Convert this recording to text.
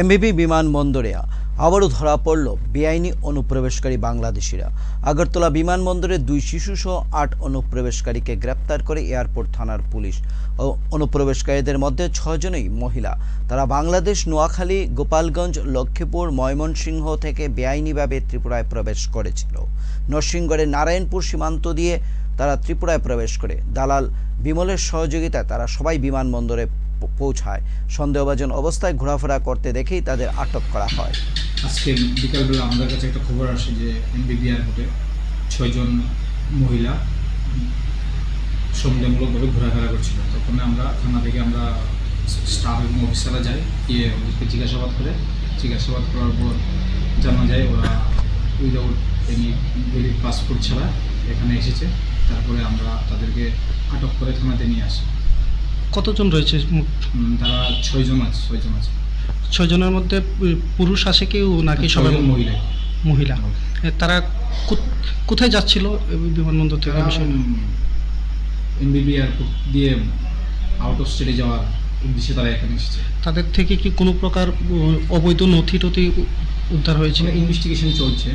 এমবিবি বিমানবন্দরে আবারও ধরা পড়ল বেআইনি অনুপ্রবেশকারী বাংলাদেশিরা। আগরতলা বিমানবন্দরে দুই শিশুসহ আট অনুপ্রবেশকারীকে গ্রেপ্তার করে এয়ারপোর্ট থানার পুলিশ অনুপ্রবেশকারীদের মধ্যে ছজনই মহিলা। তারা বাংলাদেশ, নোয়াখালী, গোপালগঞ্জ, লক্ষ্মীপুর, ময়মনসিংহ থেকে বেআইনিভাবে ত্রিপুরায় প্রবেশ করেছিল। নরসিংগড়ের নারায়ণপুর সীমান্ত দিয়ে তারা ত্রিপুরায় প্রবেশ করে। দালাল বিমলের সহযোগিতায় তারা সবাই বিমানবন্দরে পৌঁছায়। সন্দেহভাজন অবস্থায় ঘোরাফেরা করতে দেখেই তাদের আটক করা হয়। আজকে বিকালবেলা আমাদের কাছে একটা খবর আসে যে এমবিবি এয়ারপোর্টে ছয়জন মহিলা সন্দেহমূলকভাবে ঘোরাফেরা করছিল। তখন আমরা থানা থেকে আমরা স্টাফ এবং অফিসাররা যাই, গিয়ে ওদেরকে জিজ্ঞাসাবাদ করে। জিজ্ঞাসাবাদ করার পর জানা যায় ওরা উইদাউট এনি ভ্যালিড পাসপোর্ট ছাড়া এখানে এসেছে। তারপরে আমরা তাদেরকে আটক করে থানাতে নিয়ে আসি। কতজন রয়েছে? তারা ছয়জন আছে ছয়জন আছে। ছয়জনের মধ্যে পুরুষ আছে কেউ নাকি সবাই মহিলা? মহিলা। তারা কোথায় যাচ্ছিল বিমানবন্দর থেকে? এমবিবি এয়ারপোর্ট দিয়ে আউট অফ স্টেটে যাওয়ার উদ্দেশ্যে তারা এখানে এসেছে। তাদের থেকে কি কোনো প্রকার অবৈধ নথি টথি উদ্ধার হয়েছে? ইনভেস্টিগেশন চলছে।